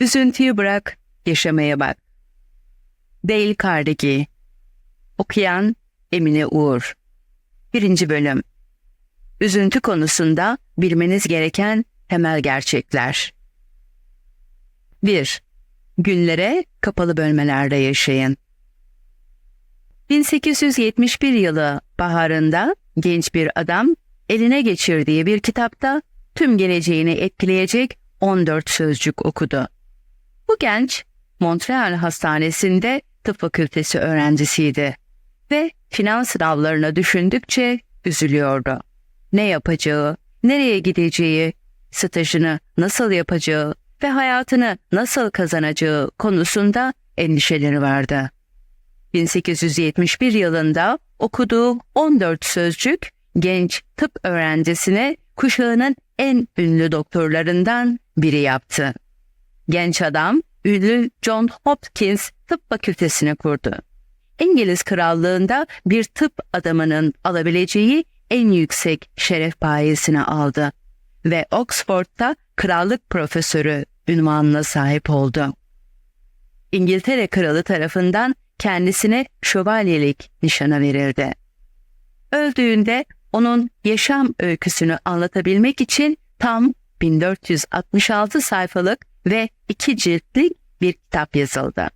Üzüntüyü bırak, yaşamaya bak. Dale Carnegie Okuyan Emine Uğur Birinci Bölüm Üzüntü konusunda bilmeniz gereken temel gerçekler 1. Günlere kapalı bölmelerde yaşayın. 1871 yılı baharında genç bir adam eline geçirdiği bir kitapta tüm geleceğini etkileyecek 14 sözcük okudu. Bu genç Montreal Hastanesi'nde tıp fakültesi öğrencisiydi ve finans sınavlarına düşündükçe üzülüyordu. Ne yapacağı, nereye gideceği, stajını nasıl yapacağı ve hayatını nasıl kazanacağı konusunda endişeleri vardı. 1871 yılında okuduğu 14 sözcük genç tıp öğrencisine kuşağının en ünlü doktorlarından biri yaptı. Genç adam ünlü John Hopkins Tıp Fakültesini kurdu. İngiliz Krallığında bir tıp adamının alabileceği en yüksek şeref payesini aldı ve Oxford'da krallık profesörü ünvanına sahip oldu. İngiltere Kralı tarafından kendisine şövalyelik nişanı verildi. Öldüğünde onun yaşam öyküsünü anlatabilmek için tam 1466 sayfalık ve iki ciltlik bir kitap yazıldı.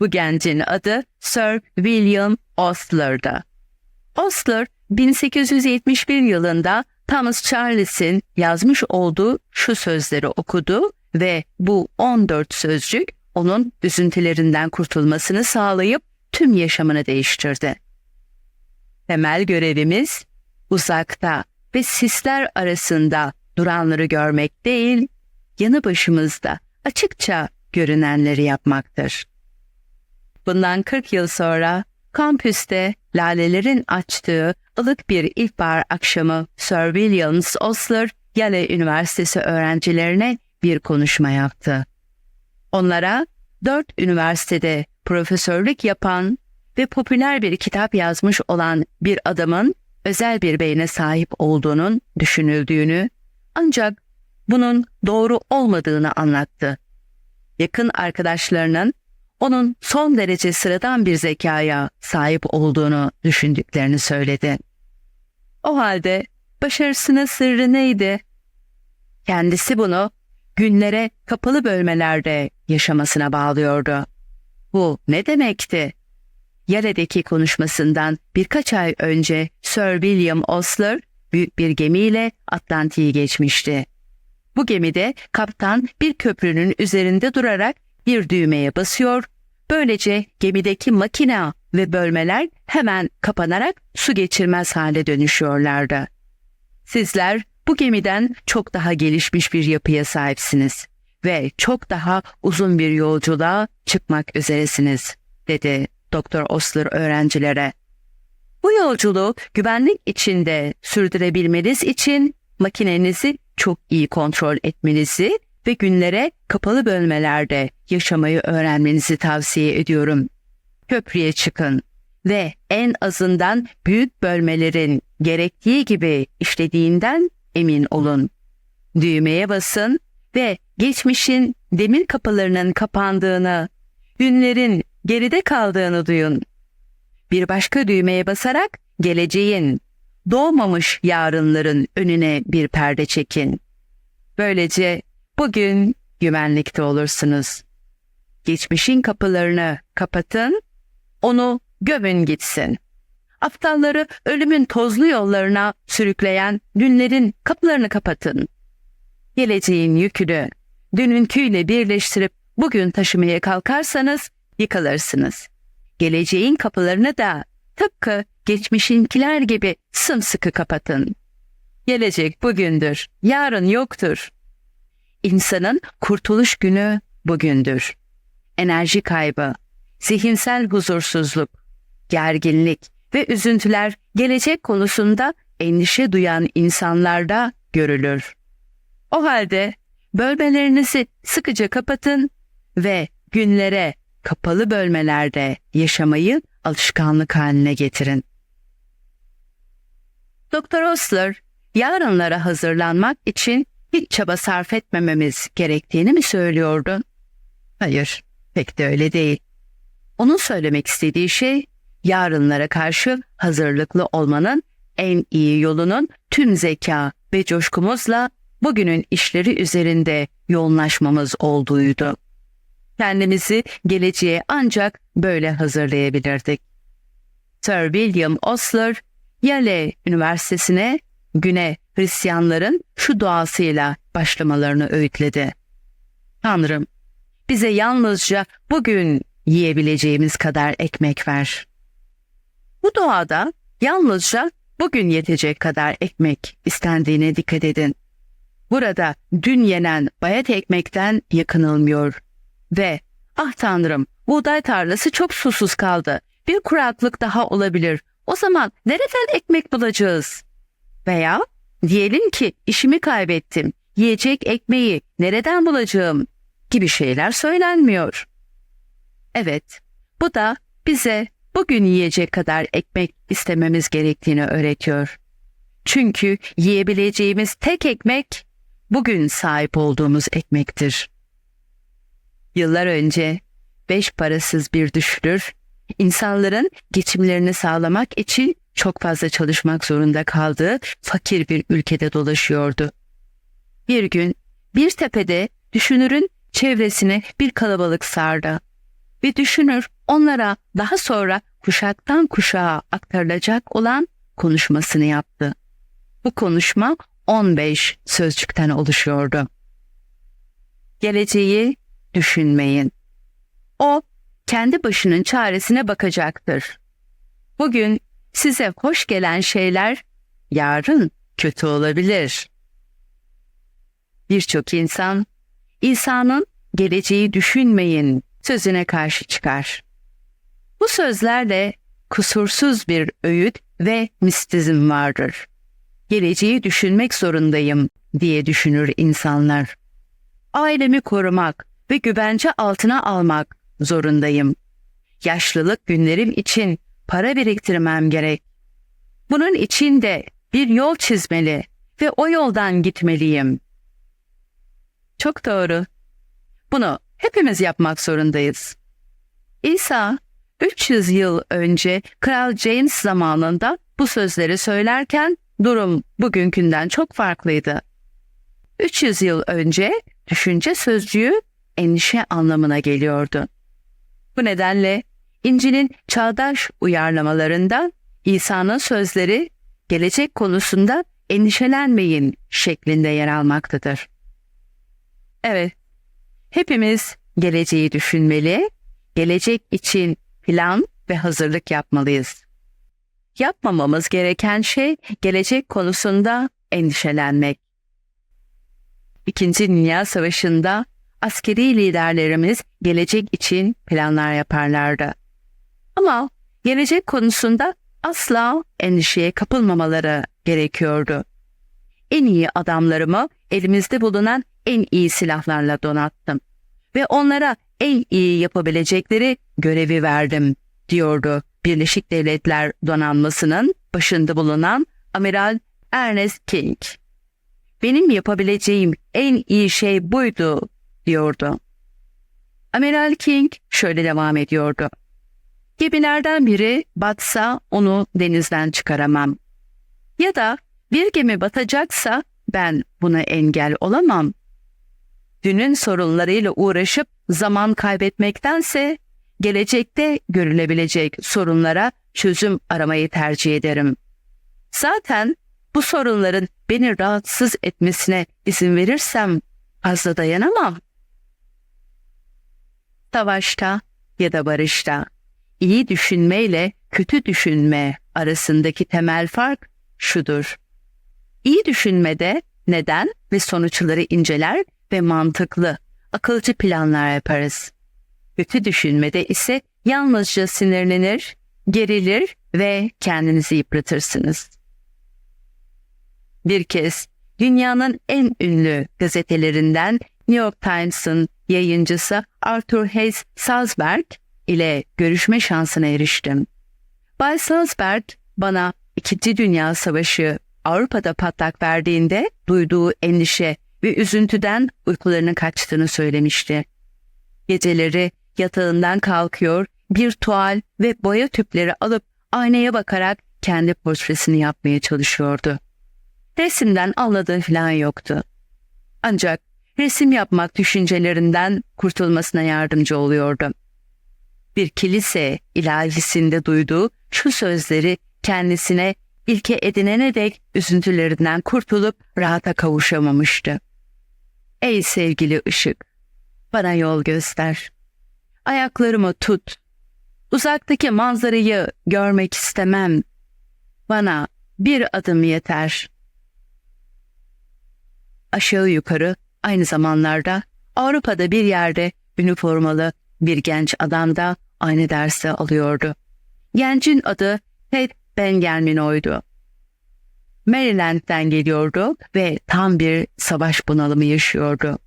Bu gencin adı Sir William Osler'dı. Osler 1871 yılında Thomas Charles'in yazmış olduğu şu sözleri okudu ve bu 14 sözcük onun üzüntülerinden kurtulmasını sağlayıp tüm yaşamını değiştirdi. Temel görevimiz uzakta ve sisler arasında duranları görmek değil, yanı başımızda açıkça görünenleri yapmaktır. Bundan 40 yıl sonra kampüste lalelerin açtığı ılık bir ilkbahar akşamı Sir Williams Osler Yale Üniversitesi öğrencilerine bir konuşma yaptı. Onlara dört üniversitede profesörlük yapan ve popüler bir kitap yazmış olan bir adamın özel bir beyne sahip olduğunun düşünüldüğünü ancak bunun doğru olmadığını anlattı. Yakın arkadaşlarının onun son derece sıradan bir zekaya sahip olduğunu düşündüklerini söyledi. O halde başarısının sırrı neydi? Kendisi bunu günlere kapalı bölmelerde yaşamasına bağlıyordu. Bu ne demekti? Yale'deki konuşmasından birkaç ay önce Sir William Osler büyük bir gemiyle Atlantik'i geçmişti. Bu gemide kaptan bir köprünün üzerinde durarak bir düğmeye basıyor, böylece gemideki makina ve bölmeler hemen kapanarak su geçirmez hale dönüşüyorlardı. Sizler bu gemiden çok daha gelişmiş bir yapıya sahipsiniz ve çok daha uzun bir yolculuğa çıkmak üzeresiniz, dedi Doktor Osler öğrencilere. Bu yolculuğu güvenlik içinde sürdürebilmeniz için makinenizi çok iyi kontrol etmenizi ve günlere kapalı bölmelerde yaşamayı öğrenmenizi tavsiye ediyorum. Köprüye çıkın ve en azından büyük bölmelerin gerektiği gibi işlediğinden emin olun. Düğmeye basın ve geçmişin demir kapılarının kapandığını, günlerin geride kaldığını duyun. Bir başka düğmeye basarak geleceğin, doğmamış yarınların önüne bir perde çekin. Böylece bugün güvenlikte olursunuz. Geçmişin kapılarını kapatın, onu gömün gitsin. Aptalları ölümün tozlu yollarına sürükleyen dünlerin kapılarını kapatın. Geleceğin yükünü dününküyle birleştirip bugün taşımaya kalkarsanız yıkılırsınız. Geleceğin kapılarını da tıpkı geçmişinkiler gibi sımsıkı kapatın. Gelecek bugündür, yarın yoktur. İnsanın kurtuluş günü bugündür. Enerji kaybı, zihinsel huzursuzluk, gerginlik ve üzüntüler gelecek konusunda endişe duyan insanlarda görülür. O halde bölmelerinizi sıkıca kapatın ve günlere kapalı bölmelerde yaşamayı alışkanlık haline getirin. Doktor Osler, yarınlara hazırlanmak için hiç çaba sarf etmememiz gerektiğini mi söylüyordu? Hayır, pek de öyle değil. Onun söylemek istediği şey yarınlara karşı hazırlıklı olmanın en iyi yolunun tüm zeka ve coşkumuzla bugünün işleri üzerinde yoğunlaşmamız olduğuydu. Kendimizi geleceğe ancak böyle hazırlayabilirdik. Sir William Osler, Yale Üniversitesi'ne güne Hristiyanların şu duasıyla başlamalarını öğütledi. Tanrım, bize yalnızca bugün yiyebileceğimiz kadar ekmek ver. Bu duada yalnızca bugün yetecek kadar ekmek istendiğine dikkat edin. Burada dün yenen bayat ekmekten yakınılmıyor ve ah tanrım buğday tarlası çok susuz kaldı. Bir kuraklık daha olabilir. O zaman nereden ekmek bulacağız? Veya diyelim ki işimi kaybettim. Yiyecek ekmeği nereden bulacağım? Gibi şeyler söylenmiyor. Evet, bu da bize bugün yiyecek kadar ekmek istememiz gerektiğini öğretiyor. Çünkü yiyebileceğimiz tek ekmek bugün sahip olduğumuz ekmektir. Yıllar önce beş parasız bir düşürür, insanların geçimlerini sağlamak için çok fazla çalışmak zorunda kaldığı fakir bir ülkede dolaşıyordu. Bir gün bir tepede düşünürün çevresine bir kalabalık sardı ve düşünür onlara daha sonra kuşaktan kuşağa aktarılacak olan konuşmasını yaptı. Bu konuşma 15 sözcükten oluşuyordu. Geleceği düşünmeyin. O kendi başının çaresine bakacaktır. Bugün size hoş gelen şeyler yarın kötü olabilir. Birçok insan İsa'nın geleceği düşünmeyin sözüne karşı çıkar. Bu sözlerle kusursuz bir öğüt ve mistizm vardır. Geleceği düşünmek zorundayım diye düşünür insanlar. Ailemi korumak ve güvence altına almak zorundayım. Yaşlılık günlerim için para biriktirmem gerek. Bunun için de bir yol çizmeli ve o yoldan gitmeliyim. Çok doğru. Bunu hepimiz yapmak zorundayız. İsa 300 yıl önce Kral James zamanında bu sözleri söylerken durum bugünkünden çok farklıydı. 300 yıl önce düşünce sözcüğü endişe anlamına geliyordu. Bu nedenle İncil'in çağdaş uyarlamalarında İsa'nın sözleri gelecek konusunda endişelenmeyin şeklinde yer almaktadır. Evet, hepimiz geleceği düşünmeli, gelecek için plan ve hazırlık yapmalıyız. Yapmamamız gereken şey gelecek konusunda endişelenmek. İkinci Dünya Savaşı'nda askeri liderlerimiz gelecek için planlar yaparlardı. Ama gelecek konusunda asla endişeye kapılmamaları gerekiyordu. En iyi adamlarımı elimizde bulunan en iyi silahlarla donattım ve onlara en iyi yapabilecekleri görevi verdim, diyordu Birleşik Devletler Donanması'nın başında bulunan Amiral Ernest King. Benim yapabileceğim en iyi şey buydu, diyordu. Amiral King şöyle devam ediyordu. Gemilerden biri batsa onu denizden çıkaramam. Ya da bir gemi batacaksa ben buna engel olamam. Dünün sorunlarıyla uğraşıp zaman kaybetmektense gelecekte görülebilecek sorunlara çözüm aramayı tercih ederim. Zaten bu sorunların beni rahatsız etmesine izin verirsem fazla dayanamam. Savaşta ya da barışta iyi düşünmeyle kötü düşünme arasındaki temel fark şudur. İyi düşünmede neden ve sonuçları inceler ve mantıklı, akılcı planlar yaparız. Kötü düşünmede ise yalnızca sinirlenir, gerilir ve kendinizi yıpratırsınız. Bir kez dünyanın en ünlü gazetelerinden New York Times'ın yayıncısı Arthur Hayes Salzberg ile görüşme şansına eriştim. Bay Salzberg bana İkinci Dünya Savaşı Avrupa'da patlak verdiğinde duyduğu endişe ve üzüntüden uykularının kaçtığını söylemişti. Geceleri yatağından kalkıyor, bir tuval ve boya tüpleri alıp aynaya bakarak kendi portresini yapmaya çalışıyordu. Resimden anladığı falan yoktu. Ancak resim yapmak düşüncelerinden kurtulmasına yardımcı oluyordu. Bir kilise ilahisinde duyduğu şu sözleri kendisine ilke edinene dek üzüntülerinden kurtulup rahata kavuşamamıştı. Ey sevgili ışık, bana yol göster. Ayaklarımı tut. Uzaktaki manzarayı görmek istemem. Bana bir adım yeter. Aşağı yukarı aynı zamanlarda Avrupa'da bir yerde üniformalı bir genç adam da aynı dersi alıyordu. Gencin adı Ted Bengelmino'ydu. Maryland'den geliyordu ve tam bir savaş bunalımı yaşıyordu.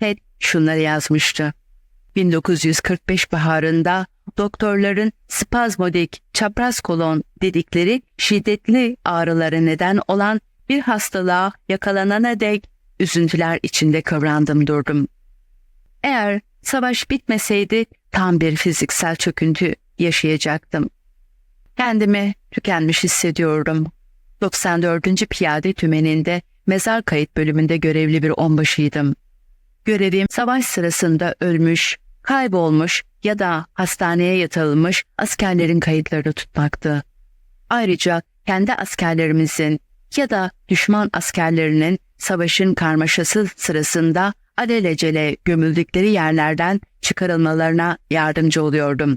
Ted şunları yazmıştı. 1945 baharında doktorların spazmodik çapraz kolon dedikleri şiddetli ağrılara neden olan bir hastalığa yakalanana dek üzüntüler içinde kıvrandım durdum. Eğer savaş bitmeseydi tam bir fiziksel çöküntü yaşayacaktım. Kendimi tükenmiş hissediyordum. 94. Piyade Tümeni'nde mezar kayıt bölümünde görevli bir onbaşıydım. Görevim savaş sırasında ölmüş, kaybolmuş ya da hastaneye yatırılmış askerlerin kayıtlarını tutmaktı. Ayrıca kendi askerlerimizin ya da düşman askerlerinin savaşın karmaşası sırasında alelacele gömüldükleri yerlerden çıkarılmalarına yardımcı oluyordum.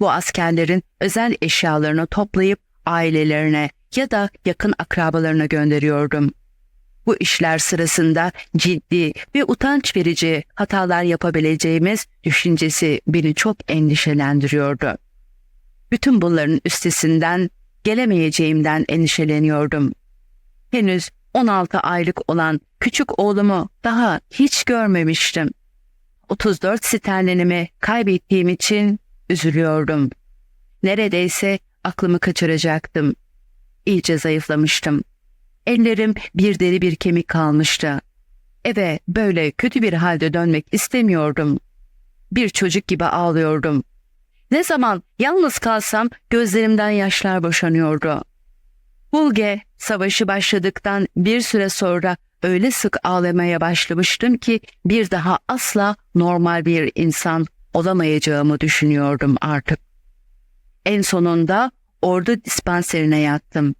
Bu askerlerin özel eşyalarını toplayıp ailelerine ya da yakın akrabalarına gönderiyordum. Bu işler sırasında ciddi ve utanç verici hatalar yapabileceğimiz düşüncesi beni çok endişelendiriyordu. Bütün bunların üstesinden gelemeyeceğimden endişeleniyordum. Henüz 16 aylık olan küçük oğlumu daha hiç görmemiştim. 34 sterlinimi kaybettiğim için üzülüyordum. Neredeyse aklımı kaçıracaktım. İyice zayıflamıştım. Ellerim bir deri bir kemik kalmıştı. Eve böyle kötü bir halde dönmek istemiyordum. Bir çocuk gibi ağlıyordum. Ne zaman yalnız kalsam gözlerimden yaşlar boşanıyordu. Bulge savaşı başladıktan bir süre sonra öyle sık ağlamaya başlamıştım ki bir daha asla normal bir insan olamayacağımı düşünüyordum artık. En sonunda ordu dispanserine yattım.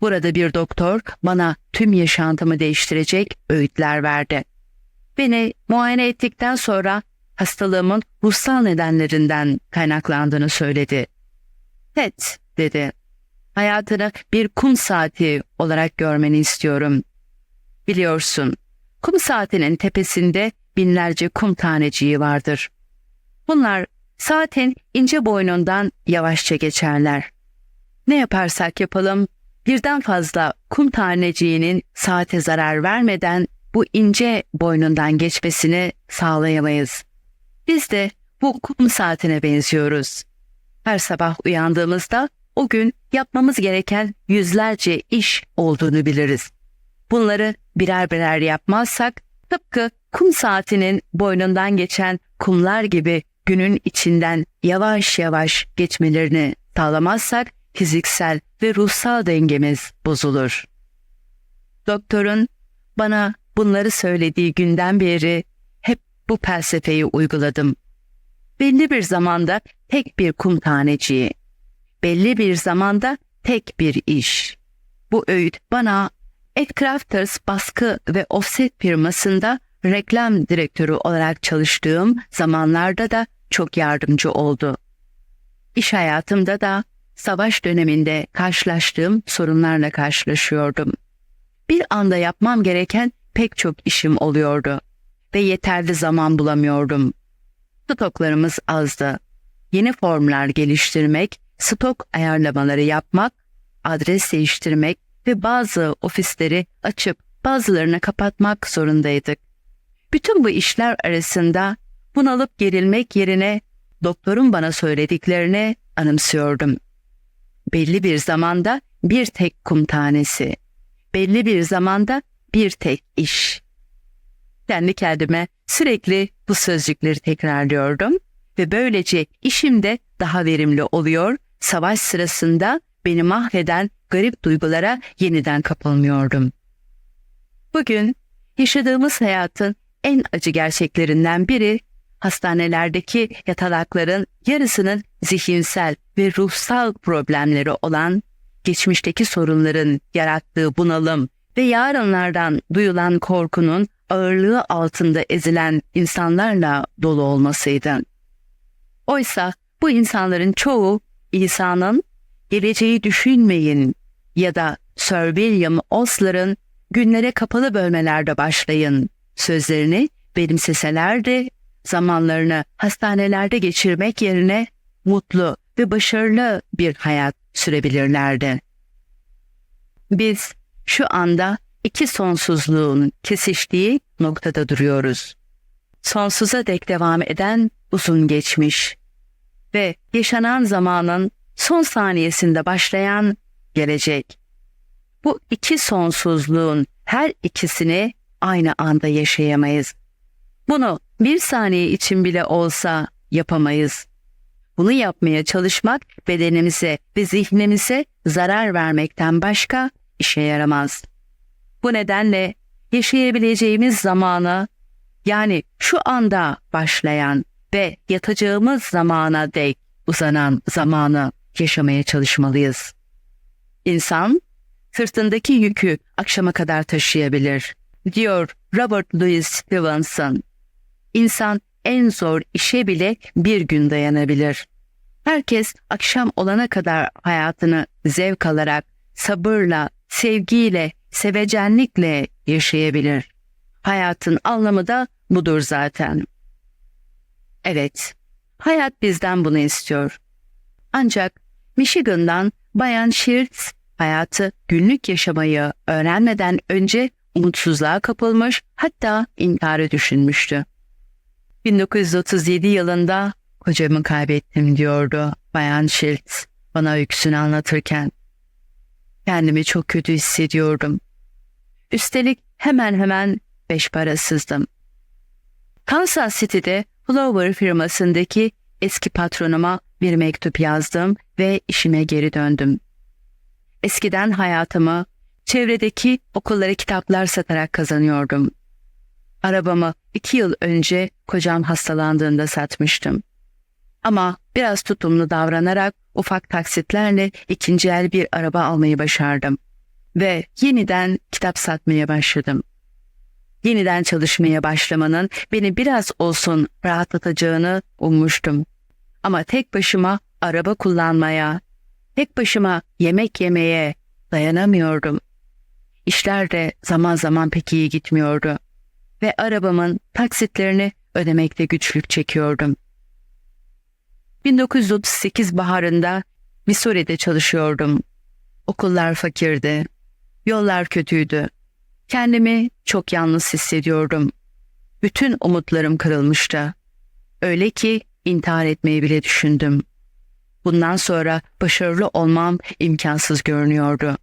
Burada bir doktor bana tüm yaşantımı değiştirecek öğütler verdi. Beni muayene ettikten sonra hastalığımın ruhsal nedenlerinden kaynaklandığını söyledi. Evet, dedi. Hayatını bir kum saati olarak görmeni istiyorum. Biliyorsun, kum saatinin tepesinde binlerce kum taneciği vardır. Bunlar saatin ince boynundan yavaşça geçerler. Ne yaparsak yapalım birden fazla kum taneciğinin saate zarar vermeden bu ince boynundan geçmesini sağlayamayız. Biz de bu kum saatine benziyoruz. Her sabah uyandığımızda o gün yapmamız gereken yüzlerce iş olduğunu biliriz. Bunları birer birer yapmazsak tıpkı kum saatinin boynundan geçen kumlar gibi günün içinden yavaş yavaş geçmelerini sağlamazsak fiziksel ve ruhsal dengemiz bozulur. Doktorun bana bunları söylediği günden beri hep bu felsefeyi uyguladım. Belli bir zamanda tek bir kum taneciği, belli bir zamanda tek bir iş. Bu öğüt bana Ed Crafters baskı ve offset firmasında reklam direktörü olarak çalıştığım zamanlarda da çok yardımcı oldu. İş hayatımda da savaş döneminde karşılaştığım sorunlarla karşılaşıyordum. Bir anda yapmam gereken pek çok işim oluyordu ve yeterli zaman bulamıyordum. Stoklarımız azdı. Yeni formlar geliştirmek, stok ayarlamaları yapmak, adres değiştirmek ve bazı ofisleri açıp bazılarını kapatmak zorundaydık. Bütün bu işler arasında bunalıp gerilmek yerine doktorun bana söylediklerini anımsıyordum. Belli bir zamanda bir tek kum tanesi, belli bir zamanda bir tek iş. Kendi kendime sürekli bu sözcükleri tekrarlıyordum ve böylece işim de daha verimli oluyor, savaş sırasında beni mahveden garip duygulara yeniden kapılmıyordum. Bugün yaşadığımız hayatın en acı gerçeklerinden biri hastanelerdeki yatalakların yarısının zihinsel ve ruhsal problemleri olan geçmişteki sorunların yarattığı bunalım ve yarınlardan duyulan korkunun ağırlığı altında ezilen insanlarla dolu olmasıydı. Oysa bu insanların çoğu İsa'nın geleceği düşünmeyin ya da Sir William Osler'ın günlere kapalı bölmelerde başlayın sözlerini benimseselerdi zamanlarını hastanelerde geçirmek yerine mutlu ve başarılı bir hayat sürebilirlerdi. Biz şu anda iki sonsuzluğun kesiştiği noktada duruyoruz. Sonsuza dek devam eden uzun geçmiş ve yaşanan zamanın son saniyesinde başlayan gelecek. Bu iki sonsuzluğun her ikisini aynı anda yaşayamayız. Bunu bir saniye için bile olsa yapamayız. Bunu yapmaya çalışmak bedenimize ve zihnimize zarar vermekten başka işe yaramaz. Bu nedenle yaşayabileceğimiz zamanı yani şu anda başlayan ve yatacağımız zamana dek uzanan zamanı yaşamaya çalışmalıyız. İnsan sırtındaki yükü akşama kadar taşıyabilir, diyor Robert Louis Stevenson. İnsan en zor işe bile bir gün dayanabilir. Herkes akşam olana kadar hayatını zevk alarak, sabırla, sevgiyle, sevecenlikle yaşayabilir. Hayatın anlamı da budur zaten. Evet, hayat bizden bunu istiyor. Ancak Michigan'dan Bayan Shears hayatı günlük yaşamayı öğrenmeden önce umutsuzluğa kapılmış hatta intiharı düşünmüştü. 1937 yılında kocamı kaybettim diyordu Bayan Schiltz bana öyküsünü anlatırken. Kendimi çok kötü hissediyordum. Üstelik hemen hemen beş parasızdım. Kansas City'de Flower firmasındaki eski patronuma bir mektup yazdım ve işime geri döndüm. Eskiden hayatımı çevredeki okullara kitaplar satarak kazanıyordum. Arabamı iki yıl önce kocam hastalandığında satmıştım. Ama biraz tutumlu davranarak ufak taksitlerle ikinci el bir araba almayı başardım. Ve yeniden kitap satmaya başladım. Yeniden çalışmaya başlamanın beni biraz olsun rahatlatacağını ummuştum. Ama tek başıma araba kullanmaya, tek başıma yemek yemeye dayanamıyordum. İşler de zaman zaman pek iyi gitmiyordu ve arabamın taksitlerini ödemekte güçlük çekiyordum. 1938 baharında Missouri'de çalışıyordum. Okullar fakirdi, yollar kötüydü. Kendimi çok yalnız hissediyordum. Bütün umutlarım kırılmıştı. Öyle ki intihar etmeyi bile düşündüm. Bundan sonra başarılı olmam imkansız görünüyordu.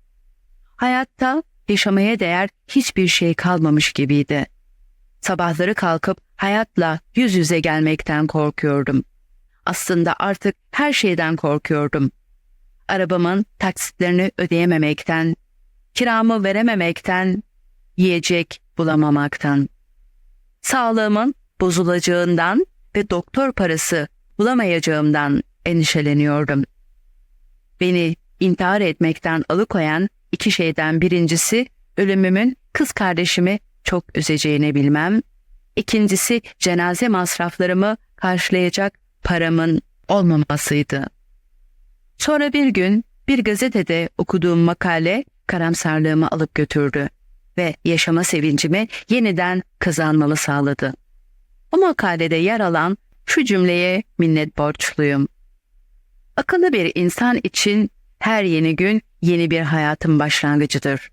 Hayatta yaşamaya değer hiçbir şey kalmamış gibiydi. Sabahları kalkıp hayatla yüz yüze gelmekten korkuyordum. Aslında artık her şeyden korkuyordum. Arabamın taksitlerini ödeyememekten, kiramı verememekten, yiyecek bulamamaktan. Sağlığımın bozulacağından ve doktor parası bulamayacağımdan endişeleniyordum. Beni intihar etmekten alıkoyan iki şeyden birincisi ölümümün kız kardeşimi çok üzeceğini bilmem. İkincisi cenaze masraflarımı karşılayacak paramın olmamasıydı. Sonra bir gün bir gazetede okuduğum makale karamsarlığımı alıp götürdü ve yaşama sevincimi yeniden kazanmamı sağladı. O makalede yer alan şu cümleye minnet borçluyum. Akıllı bir insan için her yeni gün yeni bir hayatın başlangıcıdır.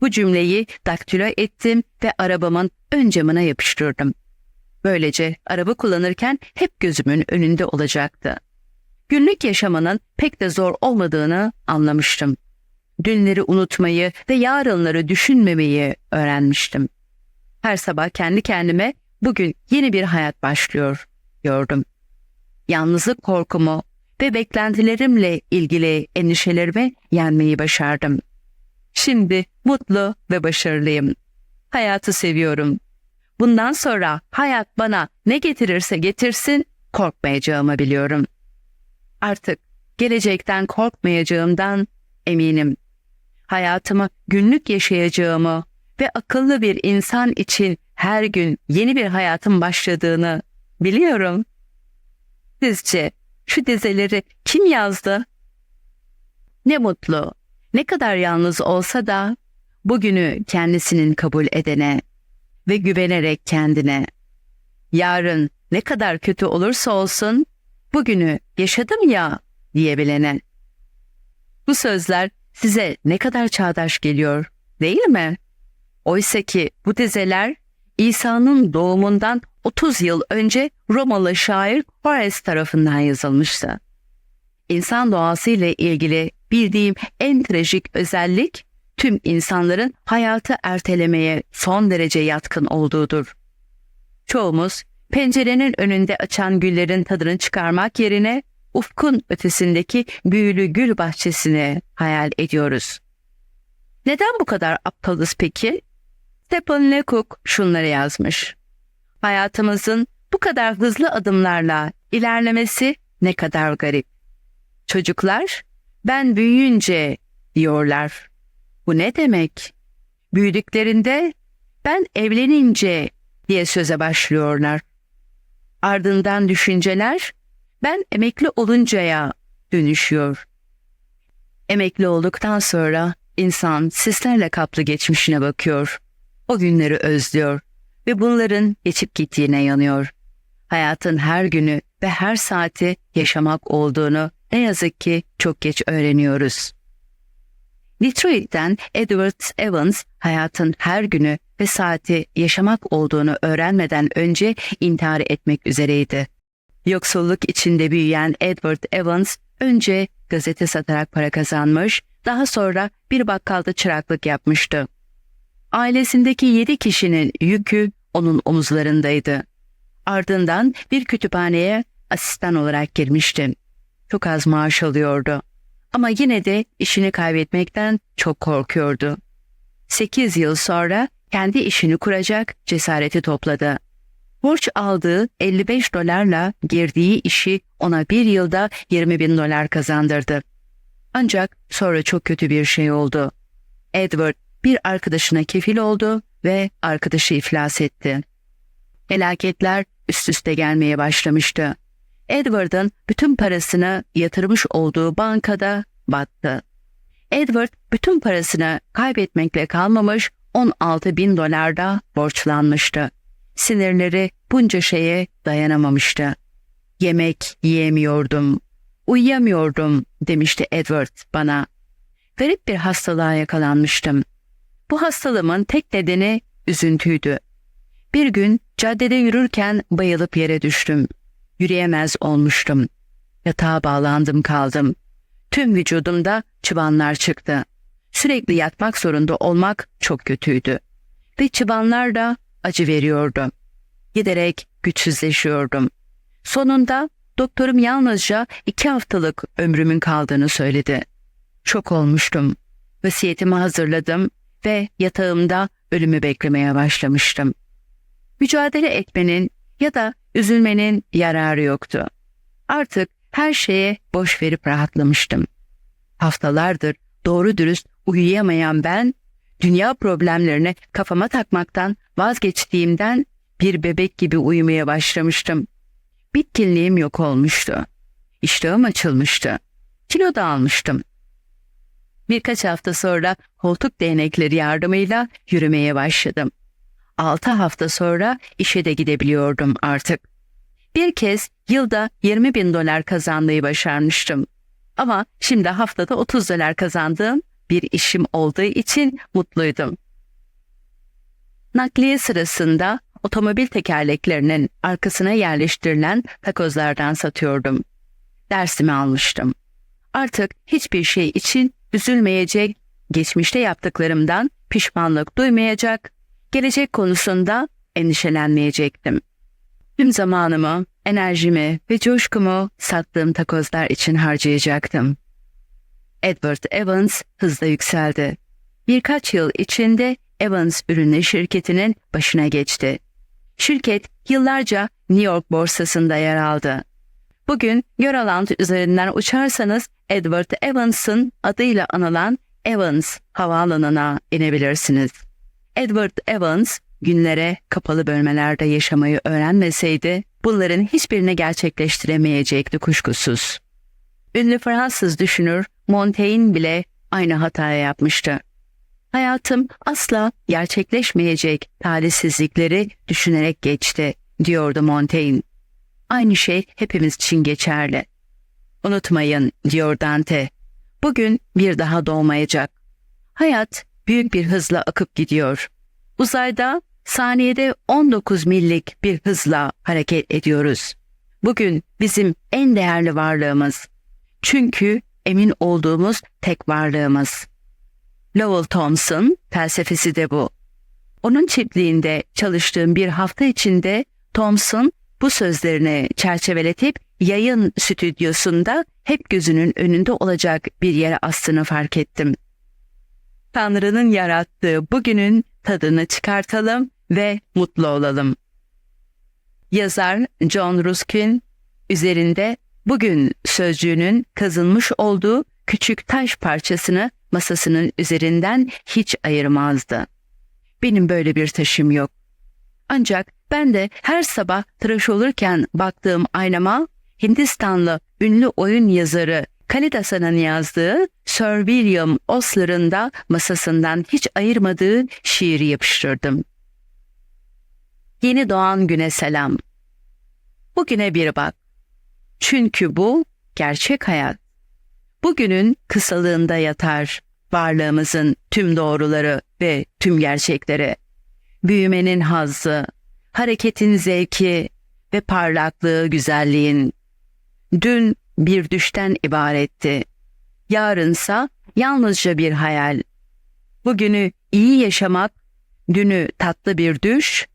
Bu cümleyi daktilo ettim ve arabamın ön camına yapıştırdım. Böylece araba kullanırken hep gözümün önünde olacaktı. Günlük yaşamanın pek de zor olmadığını anlamıştım. Dünleri unutmayı ve yarınları düşünmemeyi öğrenmiştim. Her sabah kendi kendime bugün yeni bir hayat başlıyor diyordum. Yalnızlık korkumu ve beklentilerimle ilgili endişelerimi yenmeyi başardım. Şimdi mutlu ve başarılıyım. Hayatı seviyorum. Bundan sonra hayat bana ne getirirse getirsin korkmayacağımı biliyorum. Artık gelecekten korkmayacağımdan eminim. Hayatımı günlük yaşayacağımı ve akıllı bir insan için her gün yeni bir hayatın başladığını biliyorum. Sizce şu dizeleri kim yazdı? Ne mutlu, ne kadar yalnız olsa da bugünü kendisinin kabul edene ve güvenerek kendine. Yarın ne kadar kötü olursa olsun bugünü yaşadım ya diyebilene. Bu sözler size ne kadar çağdaş geliyor, değil mi? Oysa ki bu dizeler İsa'nın doğumundan 30 yıl önce Romalı şair Horace tarafından yazılmıştı. İnsan doğası ile ilgili bildiğim en trajik özellik tüm insanların hayatı ertelemeye son derece yatkın olduğudur. Çoğumuz pencerenin önünde açan güllerin tadını çıkarmak yerine ufkun ötesindeki büyülü gül bahçesini hayal ediyoruz. Neden bu kadar aptalız peki? Stephen Lecoq şunları yazmış. Hayatımızın bu kadar hızlı adımlarla ilerlemesi ne kadar garip. Çocuklar ben büyüyünce diyorlar. Bu ne demek? Büyüdüklerinde ben evlenince diye söze başlıyorlar. Ardından düşünceler ben emekli oluncaya dönüşüyor. Emekli olduktan sonra insan sislerle kaplı geçmişine bakıyor. O günleri özlüyor ve bunların geçip gittiğine yanıyor. Hayatın her günü ve her saati yaşamak olduğunu ne yazık ki çok geç öğreniyoruz. Detroit'ten Edward Evans hayatın her günü ve saati yaşamak olduğunu öğrenmeden önce intihar etmek üzereydi. Yoksulluk içinde büyüyen Edward Evans önce gazete satarak para kazanmış, daha sonra bir bakkalda çıraklık yapmıştı. Ailesindeki yedi kişinin yükü onun omuzlarındaydı. Ardından bir kütüphaneye asistan olarak girmişti. Çok az maaş alıyordu. Ama yine de işini kaybetmekten çok korkuyordu. 8 yıl sonra kendi işini kuracak cesareti topladı. Borç aldığı 55 dolarla girdiği işi ona bir yılda 20 bin dolar kazandırdı. Ancak sonra çok kötü bir şey oldu. Edward bir arkadaşına kefil oldu ve arkadaşı iflas etti. Felaketler üst üste gelmeye başlamıştı. Edward'ın bütün parasını yatırmış olduğu bankada battı. Edward bütün parasını kaybetmekle kalmamış 16 bin dolarda borçlanmıştı. Sinirleri bunca şeye dayanamamıştı. Yemek yiyemiyordum, uyuyamıyordum demişti Edward bana. Garip bir hastalığa yakalanmıştım. Bu hastalığımın tek nedeni üzüntüydü. Bir gün caddede yürürken bayılıp yere düştüm. Yürüyemez olmuştum. Yatağa bağlandım kaldım. Tüm vücudumda çıbanlar çıktı. Sürekli yatmak zorunda olmak çok kötüydü. Ve çıbanlar da acı veriyordu. Giderek güçsüzleşiyordum. Sonunda doktorum yalnızca iki haftalık ömrümün kaldığını söyledi. Çok olmuştum. Vasiyetimi hazırladım ve yatağımda ölümü beklemeye başlamıştım. Mücadele etmenin ya da üzülmenin yararı yoktu. Artık her şeye boş verip rahatlamıştım. Haftalardır doğru dürüst uyuyamayan ben, dünya problemlerine kafama takmaktan vazgeçtiğimden bir bebek gibi uyumaya başlamıştım. Bitkinliğim yok olmuştu. İştahım açılmıştı. Kilo da almıştım. Birkaç hafta sonra koltuk değnekleri yardımıyla yürümeye başladım. Altı hafta sonra işe de gidebiliyordum artık. Bir kez yılda 20 bin dolar kazanmayı başarmıştım. Ama şimdi haftada 30 dolar kazandığım bir işim olduğu için mutluydum. Nakliye sırasında otomobil tekerleklerinin arkasına yerleştirilen takozlardan satıyordum. Dersimi almıştım. Artık hiçbir şey için üzülmeyecek geçmişte yaptıklarımdan pişmanlık duymayacak, gelecek konusunda endişelenmeyecektim. Tüm zamanımı, enerjimi ve coşkumu sattığım takozlar için harcayacaktım. Edward Evans hızla yükseldi. Birkaç yıl içinde Evans ürünlü şirketinin başına geçti. Şirket yıllarca New York borsasında yer aldı. Bugün Euroland üzerinden uçarsanız Edward Evans'ın adıyla anılan Evans havaalanına inebilirsiniz. Edward Evans günlere kapalı bölmelerde yaşamayı öğrenmeseydi bunların hiçbirini gerçekleştiremeyecekti kuşkusuz. Ünlü Fransız düşünür Montaigne bile aynı hataya yapmıştı. Hayatım asla gerçekleşmeyecek talihsizlikleri düşünerek geçti, diyordu Montaigne. Aynı şey hepimiz için geçerli. Unutmayın, diyor Dante. Bugün bir daha doğmayacak. Hayat büyük bir hızla akıp gidiyor. Uzayda saniyede 19 millik bir hızla hareket ediyoruz. Bugün bizim en değerli varlığımız. Çünkü emin olduğumuz tek varlığımız. Lowell Thompson felsefesi de bu. Onun çiftliğinde çalıştığım bir hafta içinde Thompson bu sözlerini çerçeveletip yayın stüdyosunda hep gözünün önünde olacak bir yere astığını fark ettim. Tanrı'nın yarattığı bugünün tadını çıkartalım ve mutlu olalım. Yazar John Ruskin üzerinde bugün sözcüğünün kazınmış olduğu küçük taş parçasını masasının üzerinden hiç ayırmazdı. Benim böyle bir taşım yok. Ancak ben de her sabah tıraş olurken baktığım aynama Hindistanlı ünlü oyun yazarı Kalidasa'nın yazdığı Sir William Osler'ın da masasından hiç ayırmadığı şiiri yapıştırdım. Yeni doğan güne selam. Bugüne bir bak. Çünkü bu gerçek hayat. Bugünün kısalığında yatar varlığımızın tüm doğruları ve tüm gerçekleri. Büyümenin hazzı, hareketin zevki ve parlaklığı güzelliğin. Dün bir düşten ibaretti. Yarınsa yalnızca bir hayal. Bugünü iyi yaşamak, dünü tatlı bir düş,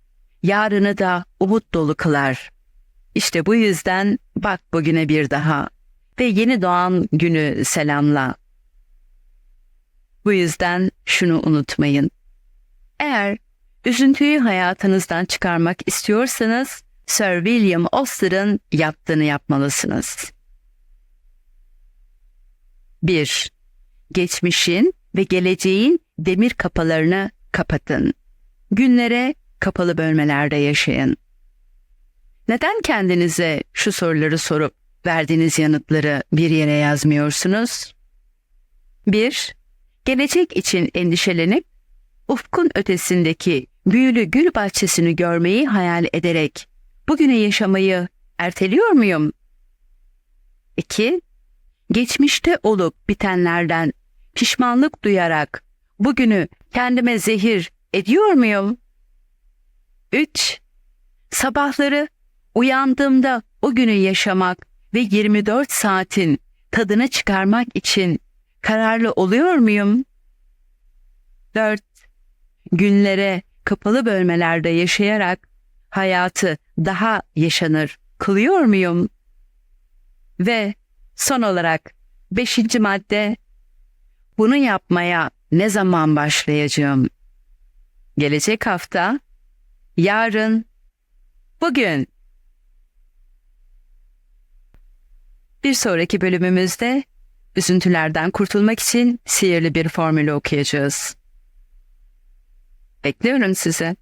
yarını da umut dolu kılar. İşte bu yüzden bak bugüne bir daha ve yeni doğan günü selamla. Bu yüzden şunu unutmayın. Eğer üzüntüyü hayatınızdan çıkarmak istiyorsanız Sir William Auster'ın yaptığını yapmalısınız. 1. Geçmişin ve geleceğin demir kapılarını kapatın. Günlere kapalı bölmelerde yaşayın. Neden kendinize şu soruları sorup verdiğiniz yanıtları bir yere yazmıyorsunuz? 1. Gelecek için endişelenip ufkun ötesindeki büyülü gül bahçesini görmeyi hayal ederek bugüne yaşamayı erteliyor muyum? 2. Geçmişte olup bitenlerden pişmanlık duyarak bugünü kendime zehir ediyor muyum? 3. Sabahları uyandığımda o günü yaşamak ve 24 saatin tadını çıkarmak için kararlı oluyor muyum? 4. Günlere kapalı bölmelerde yaşayarak hayatı daha yaşanır kılıyor muyum? Ve son olarak beşinci madde bunu yapmaya ne zaman başlayacağım? Gelecek hafta, yarın, bugün. Bir sonraki bölümümüzde üzüntülerden kurtulmak için sihirli bir formülü okuyacağız. Bekliyorum sizi.